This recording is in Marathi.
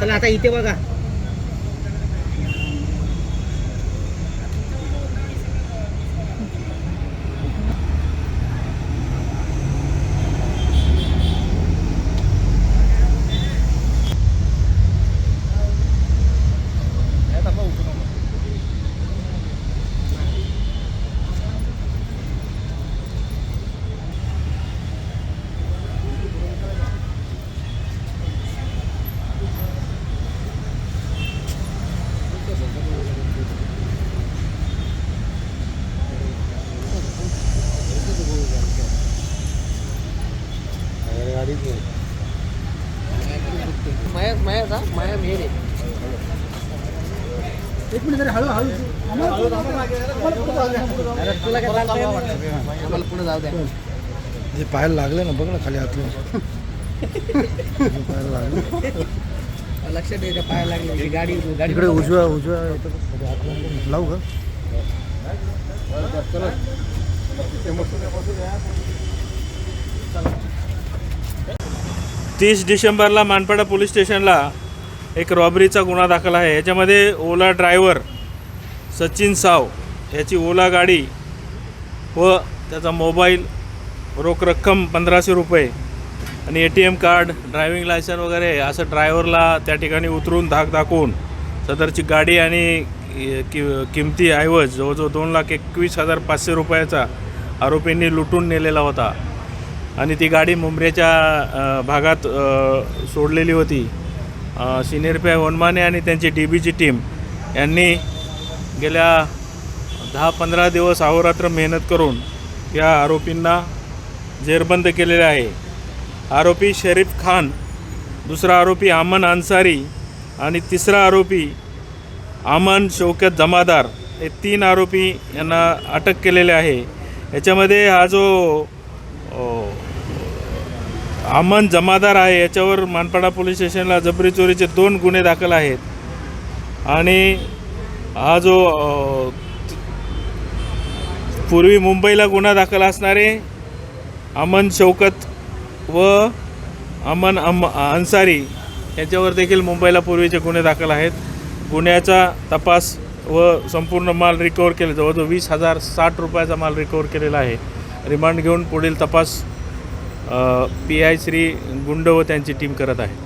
चला आता इथे बघा. महेश महेश हा? महेश मेरे एक मिनिट जरा हळू हळू. तुला काय चालतंय? आम्हाला पुढे जाऊ द्या. जे पाहायला लागलं ना बघ ना खाली आतलं पाहायला लागलं लक्षात येते पाहायला लागले. की गाडी गाडी इकडे उजव्या उजव्या. लावू का? तीस डिसेंबरला मानपाडा पोलीस स्टेशनला एक रॉबरीचा गुन्हा दाखल आहे. याच्यामध्ये ओला ड्रायव्हर सचिन साव याची ओला गाडी व त्याचा मोबाईल रोख रक्कम पंधराशे रुपये आणि A T M card driving licence वगैरे असं ड्रायव्हरला त्या ठिकाणी उतरून धाक दाखवून सदरची गाडी आणि कि किमती ऐवज जवळजवळ दोन लाख एकवीस हजार पाचशे रुपयाचा आरोपींनी लुटून नेलेला होता. आणि ती गाडी मुंबऱ्याच्या भागात सोडलेली होती. सिनेरप्या सिनियर वनमाने आणि त्यांची डी बीची टीम. यांनी गेल्या दहा पंधरा दिवस अहोरात्र मेहनत करून या आरोपींना जेरबंद केलेले आहे. आरोपी शरीफ खान दुसरा आरोपी आमन अन्सारी आणि तिसरा आरोपी आमन शौकत जमादार हे तीन आरोपी यांना अटक केलेले आहे. याच्यामध्ये हा जो अमन जमादार आहे याच्यावर मानपाडा पोलीस स्टेशनला जबरी चोरीचे दोन गुन्हे दाखल आहेत. आणि हा जो पूर्वी मुंबईला गुन्हा दाखल असणारे अमन शौकत व अमन अम अन्सारी याच्यावर देखील मुंबईला पूर्वीचे गुन्हे दाखल आहेत. गुन्ह्याचा तपास व संपूर्ण माल रिकवर केले जवळजवळ वीस हजार साठ रुपयाचा माल रिकवर केलेला आहे. रिमांड घेऊन पुढील तपास पी आय श्री गुंड व त्यांची टीम करत आहे.